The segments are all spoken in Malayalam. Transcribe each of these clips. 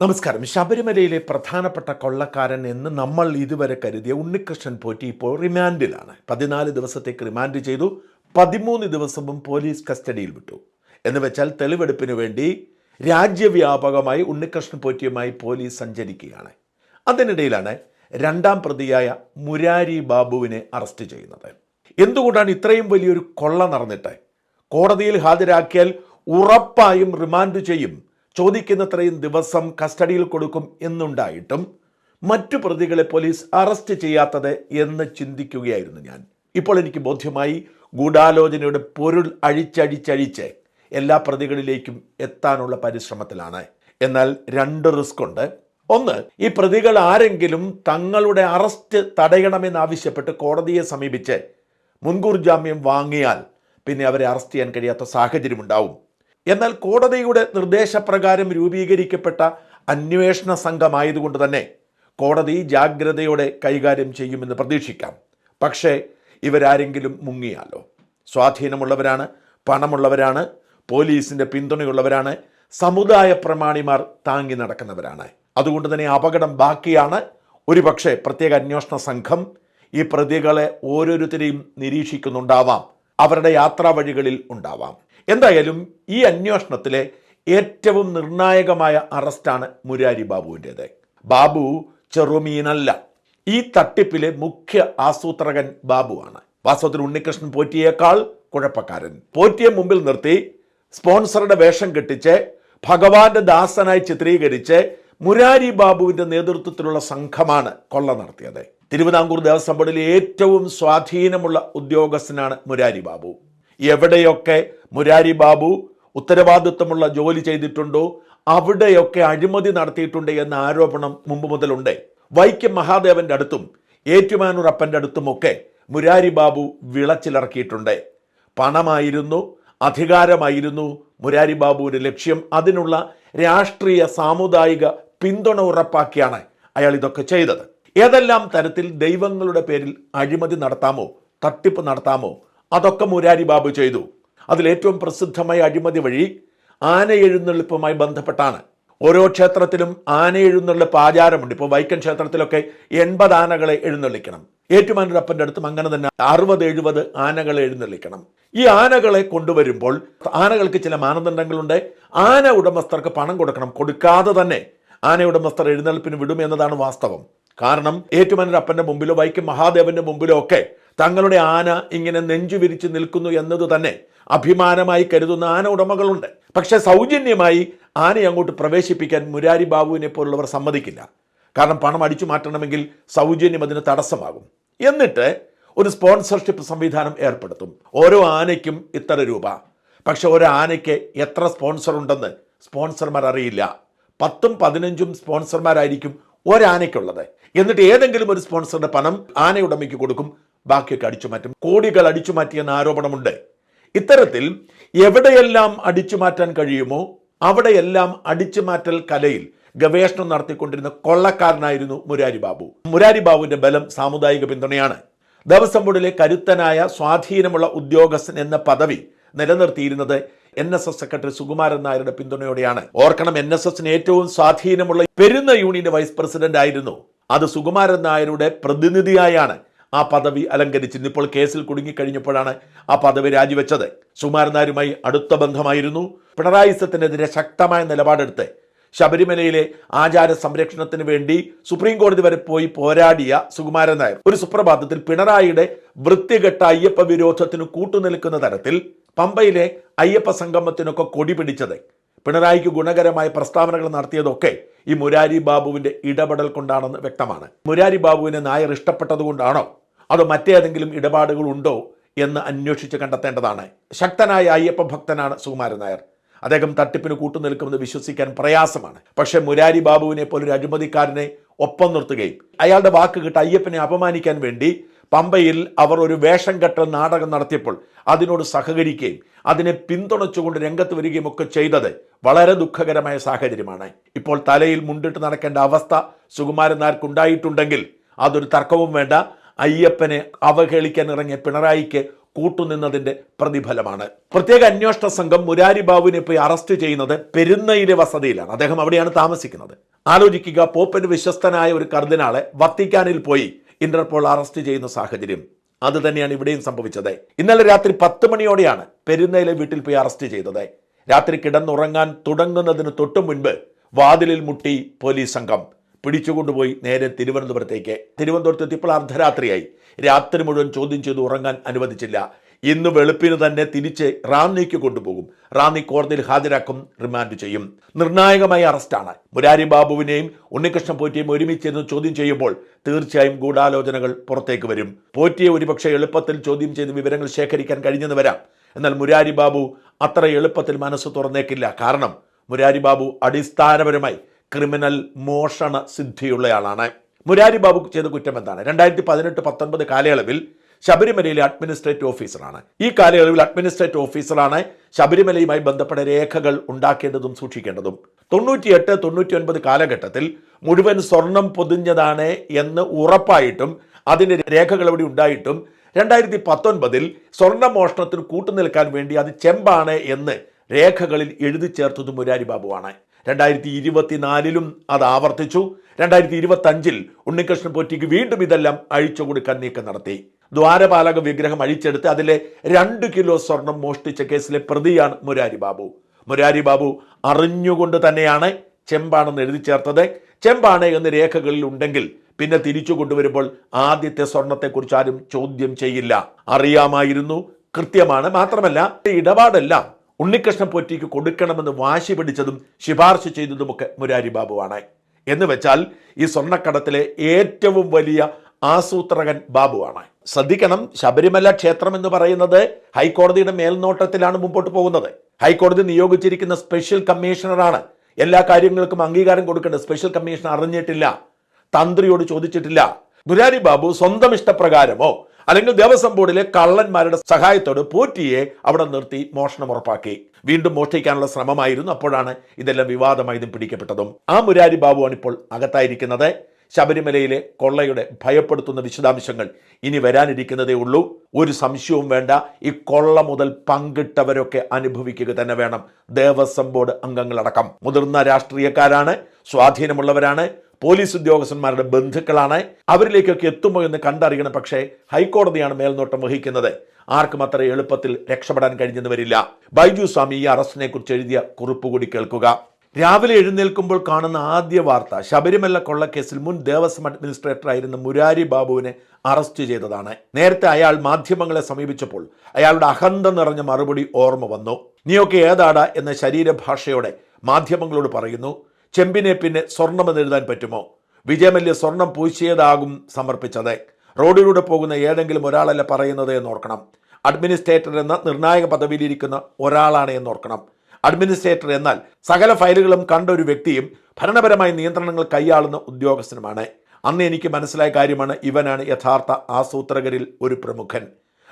നമസ്കാരം. ശബരിമലയിലെ പ്രധാനപ്പെട്ട കൊള്ളക്കാരൻ എന്ന് നമ്മൾ ഇതുവരെ കരുതിയ ഉണ്ണികൃഷ്ണൻ പോറ്റി ഇപ്പോൾ റിമാൻഡിലാണ്. പതിനാല് ദിവസത്തേക്ക് റിമാൻഡ് ചെയ്തു. പതിമൂന്ന് ദിവസവും പോലീസ് കസ്റ്റഡിയിൽ വിട്ടു. എന്ന് വെച്ചാൽ തെളിവെടുപ്പിന് വേണ്ടി രാജ്യവ്യാപകമായി ഉണ്ണികൃഷ്ണൻ പോറ്റിയുമായി പോലീസ് സഞ്ചരിക്കുകയാണ്. അതിനിടയിലാണ് രണ്ടാം പ്രതിയായ മുരാരി ബാബുവിനെ അറസ്റ്റ് ചെയ്യുന്നത്. എന്തുകൊണ്ടാണ് ഇത്രയും വലിയൊരു കൊള്ള നടന്നിട്ട്? കോടതിയിൽ ഹാജരാക്കിയാൽ ഉറപ്പായും റിമാൻഡ് ചെയ്യും. ചോദിക്കുന്നത്രയും ദിവസം കസ്റ്റഡിയിൽ കൊടുക്കും എന്നുണ്ടായിട്ടും മറ്റു പ്രതികളെ പോലീസ് അറസ്റ്റ് ചെയ്യാത്തത് എന്ന് ചിന്തിക്കുകയായിരുന്നു ഞാൻ. ഇപ്പോൾ എനിക്ക് ബോധ്യമായി ഗൂഢാലോചനയുടെ പൊരുൾ അഴിച്ചഴിച്ചഴിച്ച് എല്ലാ പ്രതികളിലേക്കും എത്താനുള്ള പരിശ്രമത്തിലാണ്. എന്നാൽ രണ്ട് റിസ്ക് ഉണ്ട്. ഒന്ന് ഈ പ്രതികൾ ആരെങ്കിലും തങ്ങളുടെ അറസ്റ്റ് തടയണമെന്നാവശ്യപ്പെട്ട് കോടതിയെ സമീപിച്ച് മുൻകൂർ ജാമ്യം വാങ്ങിയാൽ പിന്നെ അവരെ അറസ്റ്റ് ചെയ്യാൻ കഴിയാത്ത സാഹചര്യമുണ്ടാവും. എന്നാൽ കോടതിയുടെ നിർദ്ദേശപ്രകാരം രൂപീകരിക്കപ്പെട്ട അന്വേഷണ സംഘമായതുകൊണ്ട് തന്നെ കോടതി ജാഗ്രതയോടെ കൈകാര്യം ചെയ്യുമെന്ന് പ്രതീക്ഷിക്കാം. പക്ഷേ ഇവരാരെങ്കിലും മുങ്ങിയാലോ? സ്വാധീനമുള്ളവരാണ് പണമുള്ളവരാണ് പോലീസിന്റെ പിന്തുണയുള്ളവരാണ് സമുദായ പ്രമാണിമാർ താങ്ങി നടക്കുന്നവരാണ്. അതുകൊണ്ട് തന്നെ അപകടം ബാക്കിയാണ്. ഒരുപക്ഷെ പ്രത്യേക അന്വേഷണ സംഘം ഈ പ്രതികളെ ഓരോരുത്തരെയും നിരീക്ഷിക്കുന്നുണ്ടാവാം. അവരുടെ യാത്രാ വഴികളിൽ ഉണ്ടാവാം. എന്തായാലും ഈ അന്വേഷണത്തിലെ ഏറ്റവും നിർണായകമായ അറസ്റ്റാണ് മുരാരി ബാബുവിന്റേത്. ബാബു ചെറുമീനല്ല. ഈ തട്ടിപ്പിലെ മുഖ്യ ആസൂത്രകൻ ബാബുവാണ്. വാസ്തവത്തിൽ ഉണ്ണികൃഷ്ണൻ പോറ്റിയേക്കാൾ കുഴപ്പക്കാരൻ. പോറ്റിയെ മുമ്പിൽ നിർത്തി സ്പോൺസറുടെ വേഷം കെട്ടിച്ച് ഭഗവാന്റെ ദാസനായി ചിത്രീകരിച്ച് മുരാരി ബാബുവിന്റെ നേതൃത്വത്തിലുള്ള സംഘമാണ് കൊള്ള നടത്തിയത്. തിരുവിതാംകൂർ ദേവസ്വം ബോർഡിലെ ഏറ്റവും സ്വാധീനമുള്ള ഉദ്യോഗസ്ഥനാണ് മുരാരി ബാബു. എവിടെയൊക്കെ മുരാരി ബാബു ഉത്തരവാദിത്വമുള്ള ജോലി ചെയ്തിട്ടുണ്ടോ അവിടെയൊക്കെ അഴിമതി നടത്തിയിട്ടുണ്ട് എന്ന ആരോപണം മുമ്പ് മുതലുണ്ട്. വൈക്കം മഹാദേവന്റെ അടുത്തും ഏറ്റുമാനൂർ അപ്പന്റെ അടുത്തുമൊക്കെ മുരാരി ബാബു വിളച്ചിലിറക്കിയിട്ടുണ്ട്. പണമായിരുന്നു അധികാരമായിരുന്നു മുരാരി ബാബുവിന്റെ ലക്ഷ്യം. അതിനുള്ള രാഷ്ട്രീയ സാമുദായിക പിന്തുണ ഉറപ്പാക്കിയാണ് അയാൾ ഇതൊക്കെ ചെയ്തത്. ഏതെല്ലാം തരത്തിൽ ദൈവങ്ങളുടെ പേരിൽ അഴിമതി നടത്താമോ തട്ടിപ്പ് നടത്താമോ അതൊക്കെ മുരാരി ബാബു ചെയ്തു. അതിലേറ്റവും പ്രസിദ്ധമായ അഴിമതി വഴി ആന എഴുന്നള്ളിപ്പുമായി ബന്ധപ്പെട്ടാണ്. ഓരോ ക്ഷേത്രത്തിലും ആന എഴുന്നള്ളിപ്പ് ആചാരമുണ്ട്. ഇപ്പോൾ വൈക്കം ക്ഷേത്രത്തിലൊക്കെ എൺപത് ആനകളെ എഴുന്നള്ളിക്കണം. ഏറ്റുമാനൂരപ്പന്റെ അടുത്തും അങ്ങനെ തന്നെ അറുപത് എഴുപത് ആനകളെ എഴുന്നള്ളിക്കണം. ഈ ആനകളെ കൊണ്ടുവരുമ്പോൾ ആനകൾക്ക് ചില മാനദണ്ഡങ്ങളുണ്ട്. ആന ഉടമസ്ഥർക്ക് പണം കൊടുക്കണം. കൊടുക്കാതെ തന്നെ ആന ഉടമസ്ഥർ എഴുന്നള്ളിപ്പിന് വിടും എന്നതാണ് വാസ്തവം. കാരണം ഏറ്റുമാനൂരപ്പന്റെ മുമ്പിലോ വൈക്കം മഹാദേവന്റെ മുമ്പിലോ ഒക്കെ തങ്ങളുടെ ആന ഇങ്ങനെ നെഞ്ചു വിരിച്ച് നിൽക്കുന്നു എന്നത് തന്നെ അഭിമാനമായി കരുതുന്ന ആന ഉടമകളുണ്ട്. പക്ഷെ സൗജന്യമായി ആനയെ അങ്ങോട്ട് പ്രവേശിപ്പിക്കാൻ മുരാരി ബാബുവിനെ പോലുള്ളവർ സമ്മതിക്കില്ല. കാരണം പണം അടിച്ചു മാറ്റണമെങ്കിൽ സൗജന്യം അതിന് തടസ്സമാകും. എന്നിട്ട് ഒരു സ്പോൺസർഷിപ്പ് സംവിധാനം ഏർപ്പെടുത്തും. ഓരോ ആനയ്ക്കും ഇത്ര രൂപ. പക്ഷെ ഒരു ആനയ്ക്ക് എത്ര സ്പോൺസർ ഉണ്ടെന്ന് സ്പോൺസർമാർ അറിയില്ല. പത്തും പതിനഞ്ചും സ്പോൺസർമാരായിരിക്കും ഒരാനയ്ക്കുള്ളത്. എന്നിട്ട് ഏതെങ്കിലും ഒരു സ്പോൺസറുടെ പണം ആനയുടമയ്ക്ക് കൊടുക്കും. ബാക്കിയൊക്കെ അടിച്ചു മാറ്റും. കോടികൾ അടിച്ചു മാറ്റിയെന്ന ആരോപണമുണ്ട്. ഇത്തരത്തിൽ എവിടെയെല്ലാം അടിച്ചു മാറ്റാൻ കഴിയുമോ അവിടെയെല്ലാം അടിച്ചു മാറ്റൽ കലയിൽ ഗവേഷണം നടത്തിക്കൊണ്ടിരുന്ന കൊള്ളക്കാരനായിരുന്നു മുരാരി ബാബു. മുരാരി ബാബുവിന്റെ ബലം സാമുദായിക പിന്തുണയാണ്. ദേവസ്വം ബോർഡിലെ കരുത്തനായ സ്വാധീനമുള്ള ഉദ്യോഗസ്ഥൻ എന്ന പദവി നിലനിർത്തിയിരുന്നത് N S S secretary Sukumaran നായരുടെ പിന്തുണയോടെയാണ്. ഓർക്കണം എൻ എസ് എസിന് ഏറ്റവും സ്വാധീനമുള്ള പെരുന്ന യൂണിയന്റെ വൈസ് പ്രസിഡന്റ് ആയിരുന്നു അത് സുകുമാരൻ നായരുടെ പ്രതിനിധിയായാണ്. ആ പദവി അലങ്കരിച്ചിരുന്നു ഇപ്പോൾ കേസിൽ കുടുങ്ങിക്കഴിഞ്ഞപ്പോഴാണ് ആ പദവി രാജിവെച്ചത്. സുമാരനാരുമായി അടുത്ത ബന്ധമായിരുന്നു. പിണറായി സത്തിനെതിരെ ശക്തമായ നിലപാടെടുത്ത് ശബരിമലയിലെ ആചാര സംരക്ഷണത്തിന് വേണ്ടി സുപ്രീം കോടതി വരെ പോയി പോരാടിയ സുകുമാരൻ നായർ ഒരു സുപ്രഭാതത്തിൽ പിണറായിയുടെ വൃത്തികെട്ട അയ്യപ്പ വിരോധത്തിന് കൂട്ടുനിൽക്കുന്ന തരത്തിൽ പമ്പയിലെ അയ്യപ്പ സംഗമത്തിനൊക്കെ കൊടി പിടിച്ചത്. പിണറായിക്ക് ഗുണകരമായ പ്രസ്താവനകൾ നടത്തിയതൊക്കെ ഈ മുരാരി ബാബുവിന്റെ ഇടപെടൽ കൊണ്ടാണെന്ന് വ്യക്തമാണ്. മുരാരി ബാബുവിനെ നായർ ഇഷ്ടപ്പെട്ടതുകൊണ്ടാണോ അതോ മറ്റേതെങ്കിലും ഇടപാടുകളുണ്ടോ എന്ന് അന്വേഷിച്ച് കണ്ടെത്തേണ്ടതാണ്. ശക്തനായ അയ്യപ്പ ഭക്തനാണ് സുകുമാരൻ നായർ. അദ്ദേഹം തട്ടിപ്പിന് കൂട്ടുനിൽക്കുമെന്ന് വിശ്വസിക്കാൻ പ്രയാസമാണ്. പക്ഷേ മുരാരി ബാബുവിനെ പോലൊരു അഴിമതിക്കാരനെ ഒപ്പം നിർത്തുകയും അയാളുടെ വാക്ക് കിട്ട അയ്യപ്പനെ അപമാനിക്കാൻ വേണ്ടി പമ്പയിൽ അവർ ഒരു വേഷം കെട്ട നാടകം നടത്തിയപ്പോൾ അതിനോട് സഹകരിക്കുകയും അതിനെ പിന്തുണച്ചുകൊണ്ട് രംഗത്ത് വരികയും ഒക്കെ ചെയ്തത് വളരെ ദുഃഖകരമായ സാഹചര്യമാണ്. ഇപ്പോൾ തലയിൽ മുണ്ടിട്ട് നടക്കേണ്ട അവസ്ഥ സുകുമാരൻ നായർക്കുണ്ടായിട്ടുണ്ടെങ്കിൽ അതൊരു തർക്കവും വേണ്ട. അയ്യപ്പനെ അവഹേളിക്കാൻ ഇറങ്ങിയ പിണറായിക്ക് കൂട്ടുനിന്നതിന്റെ പ്രതിഫലമാണ്. പ്രത്യേക അന്വേഷണ സംഘം മുരാരി ബാബുവിനെ പോയി അറസ്റ്റ് ചെയ്യുന്നത് പെരുന്നയിലെ വസതിയിലാണ്. അദ്ദേഹം അവിടെയാണ് താമസിക്കുന്നത്. ആലോചിക്കുക പോപ്പന് വിശ്വസ്തനായ ഒരു കർദിനാളെ വത്തിക്കാനിൽ പോയി ഇന്റർപോൾ അറസ്റ്റ് ചെയ്യുന്ന സാഹചര്യം. അത് തന്നെയാണ് ഇവിടെയും സംഭവിച്ചത്. ഇന്നലെ രാത്രി പത്ത് മണിയോടെയാണ് പെരുന്നയിലെ വീട്ടിൽ പോയി അറസ്റ്റ് ചെയ്തത്. രാത്രി കിടന്നുറങ്ങാൻ തുടങ്ങുന്നതിന് തൊട്ടു മുൻപ് വാതിലിൽ മുട്ടി പോലീസ് സംഘം പിടിച്ചുകൊണ്ടുപോയി നേരെ തിരുവനന്തപുരത്തേക്ക്. തിരുവനന്തപുരത്ത് എത്തിയപ്പോൾ അർദ്ധരാത്രിയായി. രാത്രി മുഴുവൻ ചോദ്യം ചെയ്ത് ഉറങ്ങാൻ അനുവദിച്ചില്ല. ഇന്ന് വെളുപ്പിന് തന്നെ തിരിച്ച് റാന്നിക്ക് കൊണ്ടുപോകും. റാന്നി കോടതിയിൽ ഹാജരാക്കും റിമാൻഡ് ചെയ്യും. നിർണായകമായ അറസ്റ്റാണ്. മുരാരി ബാബുവിനെയും ഉണ്ണികൃഷ്ണൻ പോറ്റിയെയും ഒരുമിച്ചിരുന്ന് ചോദ്യം ചെയ്യുമ്പോൾ തീർച്ചയായും ഗൂഢാലോചനകൾ പുറത്തേക്ക് വരും. പോറ്റിയെ ഒരുപക്ഷെ എളുപ്പത്തിൽ ചോദ്യം ചെയ്ത് വിവരങ്ങൾ ശേഖരിക്കാൻ കഴിഞ്ഞെന്ന് വരാം. എന്നാൽ മുരാരി ബാബു അത്ര എളുപ്പത്തിൽ മനസ്സ് തുറന്നേക്കില്ല. കാരണം മുരാരി ബാബു അടിസ്ഥാനപരമായി ക്രിമിനൽ മോഷണ സിദ്ധിയുള്ളയാളാണ്. മുരാരി ബാബു ചെയ്ത കുറ്റം എന്താണ്? രണ്ടായിരത്തി പതിനെട്ട് പത്തൊൻപത് കാലയളവിൽ ശബരിമലയിലെ അഡ്മിനിസ്ട്രേറ്റീവ് ഓഫീസറാണ്. ഈ കാലയളവിൽ അഡ്മിനിസ്ട്രേറ്റീവ് ഓഫീസറാണ് ശബരിമലയുമായി ബന്ധപ്പെട്ട രേഖകൾ ഉണ്ടാക്കേണ്ടതും സൂക്ഷിക്കേണ്ടതും. തൊണ്ണൂറ്റിയെട്ട് തൊണ്ണൂറ്റി ഒൻപത് കാലഘട്ടത്തിൽ മുഴുവൻ സ്വർണം പൊതിഞ്ഞതാണ് എന്ന് ഉറപ്പായിട്ടും അതിന്റെ രേഖകൾ അവിടെ ഉണ്ടായിട്ടും രണ്ടായിരത്തി പത്തൊൻപതിൽ സ്വർണമോഷണത്തിന് കൂട്ടുനിൽക്കാൻ വേണ്ടി അത് ചെമ്പാണ് എന്ന് രേഖകളിൽ എഴുതി ചേർത്തത് മുരാരി ബാബുവാണ്. രണ്ടായിരത്തി ഇരുപത്തിനാലിലും അത് ആവർത്തിച്ചു. രണ്ടായിരത്തി ഇരുപത്തി അഞ്ചിൽ ഉണ്ണികൃഷ്ണൻ പോറ്റിക്ക് വീണ്ടും ഇതെല്ലാം അഴിച്ചു കൊടുക്കാൻ നീക്കം നടത്തി. ദ്വാരപാലക വിഗ്രഹം അഴിച്ചെടുത്ത് അതിലെ രണ്ട് കിലോ സ്വർണം മോഷ്ടിച്ച കേസിലെ പ്രതിയാണ് മുരാരി ബാബു. മുരാരി ബാബു അറിഞ്ഞുകൊണ്ട് തന്നെയാണ് ചെമ്പാണെന്ന് എഴുതി ചേർത്തത്. ചെമ്പാണ് എന്ന് രേഖകളിൽ ഉണ്ടെങ്കിൽ പിന്നെ തിരിച്ചു കൊണ്ടുവരുമ്പോൾ ആദ്യത്തെ സ്വർണത്തെക്കുറിച്ച് ആരും ചോദ്യം ചെയ്യില്ല. അറിയാമായിരുന്നു. കൃത്യമാണ്. മാത്രമല്ല ഇടപാടെല്ലാം. ഉണ്ണികൃഷ്ണൻ പൊറ്റിക്ക് കൊടുക്കണമെന്ന് വാശി പിടിച്ചതും ശിപാർശ ചെയ്തതുമൊക്കെ മുരാരി ബാബുവാണ്. എന്ന് വെച്ചാൽ ഈ സ്വർണക്കടത്തിലെ ഏറ്റവും വലിയ ആസൂത്രകൻ ബാബുവാണ്. ശ്രദ്ധിക്കണം ശബരിമല ക്ഷേത്രം എന്ന് പറയുന്നത് ഹൈക്കോടതിയുടെ മേൽനോട്ടത്തിലാണ് മുമ്പോട്ട് പോകുന്നത്. ഹൈക്കോടതി നിയോഗിച്ചിരിക്കുന്ന സ്പെഷ്യൽ കമ്മീഷണറാണ്. എല്ലാ കാര്യങ്ങൾക്കും അംഗീകാരം കൊടുക്കേണ്ട സ്പെഷ്യൽ കമ്മീഷൻ അറിഞ്ഞിട്ടില്ല തന്ത്രിയോട് ചോദിച്ചിട്ടില്ല. മുരാരി ബാബു സ്വന്തം ഇഷ്ടപ്രകാരമോ അല്ലെങ്കിൽ ദേവസ്വം ബോർഡിലെ കള്ളന്മാരുടെ സഹായത്തോട് പോറ്റിയെ അവിടെ നിർത്തി മോഷണം ഉറപ്പാക്കി. വീണ്ടും മോഷ്ടിക്കാനുള്ള ശ്രമമായിരുന്നു അപ്പോഴാണ് ഇതെല്ലാം വിവാദമായതും പിടിക്കപ്പെട്ടതും. ആ മുരാരി ബാബുവാണ് ഇപ്പോൾ അകത്തായിരിക്കുന്നത്. ശബരിമലയിലെ കൊള്ളയുടെ ഭയപ്പെടുത്തുന്ന വിശദാംശങ്ങൾ ഇനി വരാനിരിക്കുന്നതേ ഉള്ളൂ. ഒരു സംശയവും വേണ്ട. ഈ കൊള്ള മുതൽ പങ്കിട്ടവരൊക്കെ അനുഭവിക്കുക തന്നെ വേണം. ദേവസ്വം ബോർഡ് അംഗങ്ങളടക്കം. മുതിർന്ന രാഷ്ട്രീയക്കാരാണ് സ്വാധീനമുള്ളവരാണ്. പോലീസ് ഉദ്യോഗസ്ഥന്മാരുടെ ബന്ധുക്കളാണ് അവരിലേക്കൊക്കെ എത്തുമോ എന്ന് കണ്ടറിയണം. പക്ഷേ ഹൈക്കോടതിയാണ് മേൽനോട്ടം വഹിക്കുന്നത്. ആർക്കും അത്ര എളുപ്പത്തിൽ രക്ഷപ്പെടാൻ കഴിഞ്ഞെന്ന് വരില്ല. ബൈജു സ്വാമി ഈ അറസ്റ്റിനെ കുറിച്ച് എഴുതിയ കുറിപ്പ് കൂടി കേൾക്കുക. രാവിലെ എഴുന്നേൽക്കുമ്പോൾ കാണുന്ന ആദ്യ വാർത്ത ശബരിമല കൊള്ളക്കേസിൽ മുൻ ദേവസ്വം അഡ്മിനിസ്ട്രേറ്റർ ആയിരുന്ന മുരാരി ബാബുവിനെ അറസ്റ്റ് ചെയ്തതാണ്. നേരത്തെ അയാൾ മാധ്യമങ്ങളെ സമീപിച്ചപ്പോൾ അയാളുടെ അഹന്ത നിറഞ്ഞ മറുപടി ഓർമ്മ വന്നു. നീയൊക്കെ ഏതാടാ എന്ന ശരീരഭാഷയോടെ മാധ്യമങ്ങളോട് പറയുന്നു ചെമ്പിനെ പിന്നെ സ്വർണമെന്ന് എഴുതാൻ പറ്റുമോ? വിജയമല്യ സ്വർണം പൂശിയതാകും സമർപ്പിച്ചത്. റോഡിലൂടെ പോകുന്ന ഏതെങ്കിലും ഒരാളല്ല പറയുന്നത് എന്നോർക്കണം. അഡ്മിനിസ്ട്രേറ്റർ എന്ന നിർണായക പദവിയിലിരിക്കുന്ന ഒരാളാണ് എന്നോർക്കണം. അഡ്മിനിസ്ട്രേറ്റർ എന്നാൽ സകല ഫയലുകളും കണ്ട ഒരു വ്യക്തിയും ഭരണപരമായ നിയന്ത്രണങ്ങൾ കൈയാളുന്ന ഉദ്യോഗസ്ഥനുമാണ്. അന്ന് എനിക്ക് മനസ്സിലായ കാര്യമാണ് ഇവനാണ് യഥാർത്ഥ ആസൂത്രകരിൽ ഒരു പ്രമുഖൻ.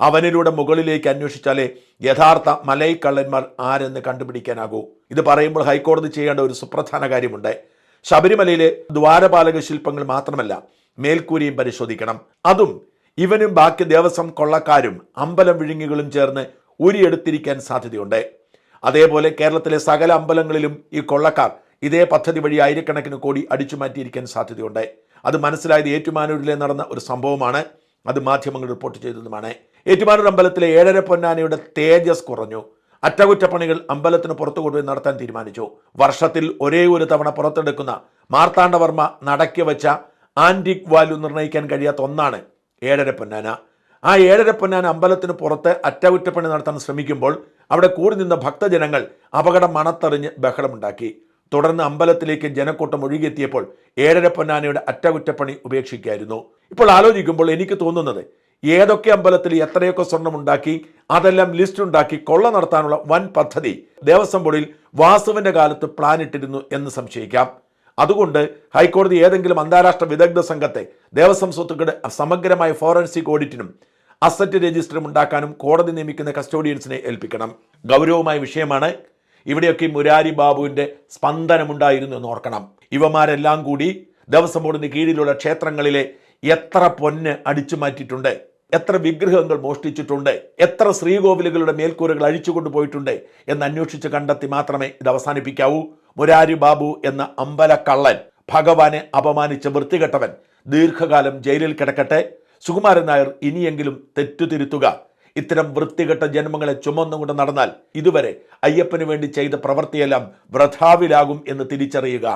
അവനിലൂടെ മുകളിലേക്ക് അന്വേഷിച്ചാലേ യഥാർത്ഥ മലൈക്കള്ളന്മാർ ആരെന്ന് കണ്ടുപിടിക്കാനാകൂ. ഇത് പറയുമ്പോൾ ഹൈക്കോടതി ചെയ്യേണ്ട ഒരു സുപ്രധാന കാര്യമുണ്ട്. ശബരിമലയിലെ ദ്വാരപാലക ശില്പങ്ങൾ മാത്രമല്ല മേൽക്കൂരിയും പരിശോധിക്കണം. അതും ഇവനും ബാക്കി ദേവസ്വം കൊള്ളക്കാരും അമ്പലം വിഴുങ്ങികളും ചേർന്ന് ഉരിയെടുത്തിരിക്കാൻ സാധ്യതയുണ്ട്. അതേപോലെ കേരളത്തിലെ സകല അമ്പലങ്ങളിലും ഈ കൊള്ളക്കാർ ഇതേ പദ്ധതി വഴി ആയിരക്കണക്കിന് കോടി അടിച്ചു മാറ്റിയിരിക്കാൻ സാധ്യതയുണ്ട്. അത് മനസ്സിലായത് ഏറ്റുമാനൂരിലെ നടന്ന ഒരു സംഭവമാണ്. അത് മാധ്യമങ്ങൾ റിപ്പോർട്ട് ചെയ്തതുമാണ്. ഏറ്റുമാനൂർ അമ്പലത്തിലെ ഏഴര പൊന്നാനയുടെ തേജസ് കുറഞ്ഞു. അറ്റകുറ്റപ്പണികൾ അമ്പലത്തിന് പുറത്തു കൊണ്ടുപോയി നടത്താൻ തീരുമാനിച്ചു. വർഷത്തിൽ ഒരേ ഒരു തവണ പുറത്തെടുക്കുന്ന മാർത്താണ്ഡവർമ്മ നടക്കി വെച്ച ആന്റിക് വാല്യൂ നിർണയിക്കാൻ കഴിയാത്ത ഒന്നാണ് ഏഴര പൊന്നാന. ആ ഏഴര പൊന്നാന അമ്പലത്തിന് പുറത്ത് അറ്റകുറ്റപ്പണി നടത്താൻ ശ്രമിക്കുമ്പോൾ അവിടെ കൂടി നിന്ന ഭക്തജനങ്ങൾ അപകടം മണത്തറിഞ്ഞ് ബഹളമുണ്ടാക്കി. തുടർന്ന് അമ്പലത്തിലേക്ക് ജനക്കൂട്ടം ഒഴുകിയെത്തിയപ്പോൾ ഏഴര പൊന്നാനയുടെ അറ്റകുറ്റപ്പണി ഉപേക്ഷിക്കായിരുന്നു ഇപ്പോൾ ആലോചിക്കുമ്പോൾ എനിക്ക് തോന്നുന്നത് ഏതൊക്കെ അമ്പലത്തിൽ എത്രയൊക്കെ സ്വർണം ഉണ്ടാക്കി അതെല്ലാം ലിസ്റ്റ് ഉണ്ടാക്കി കൊള്ള നടത്താനുള്ള വൻ പദ്ധതി ദേവസ്വം ബോർഡിൽ വാസുവിന്റെ കാലത്ത് പ്ലാൻ ഇട്ടിരുന്നു എന്ന് സംശയിക്കാം. അതുകൊണ്ട് ഹൈക്കോടതി ഏതെങ്കിലും അന്താരാഷ്ട്ര വിദഗ്ധ സംഘത്തെ ദേവസ്വം സ്വത്തുക്കളുടെ സമഗ്രമായ ഫോറൻസിക് ഓഡിറ്റിനും അസറ്റ് രജിസ്റ്ററും ഉണ്ടാക്കാനും കോടതി നിയമിക്കുന്ന കസ്റ്റോഡിയൻസിനെ ഏൽപ്പിക്കണം. ഗൗരവമായ വിഷയമാണ്. ഇവിടെയൊക്കെ മുരാരി ബാബുവിന്റെ സ്പന്ദനമുണ്ടായിരുന്നു എന്ന് ഓർക്കണം. ഇവമാരെല്ലാം കൂടി ദേവസ്വം ബോർഡിന് കീഴിലുള്ള ക്ഷേത്രങ്ങളിലെ എത്ര പൊന്ന് അടിച്ചു മാറ്റിയിട്ടുണ്ട്? എത്ര വിഗ്രഹങ്ങൾ മോഷ്ടിച്ചിട്ടുണ്ട്? എത്ര ശ്രീകോവിലുകളുടെ മേൽക്കൂരകൾ അഴിച്ചുകൊണ്ടു പോയിട്ടുണ്ട് എന്ന് അന്വേഷിച്ച് കണ്ടെത്തി മാത്രമേ ഇത് അവസാനിപ്പിക്കാവൂ. മുരാരി ബാബു എന്ന അമ്പലക്കള്ളൻ ഭഗവാനെ അപമാനിച്ച വൃത്തികെട്ടവൻ ദീർഘകാലം ജയിലിൽ കിടക്കട്ടെ. സുകുമാരൻ നായർ ഇനിയെങ്കിലും തെറ്റുതിരുത്തുക ഇത്തരം വൃത്തികെട്ട ജന്മങ്ങളെ ചുമന്നുകൊണ്ട് നടന്നാൽ ഇതുവരെ അയ്യപ്പന് വേണ്ടി ചെയ്ത പ്രവൃത്തിയെല്ലാം വൃഥാവിലാകും എന്ന് തിരിച്ചറിയുക.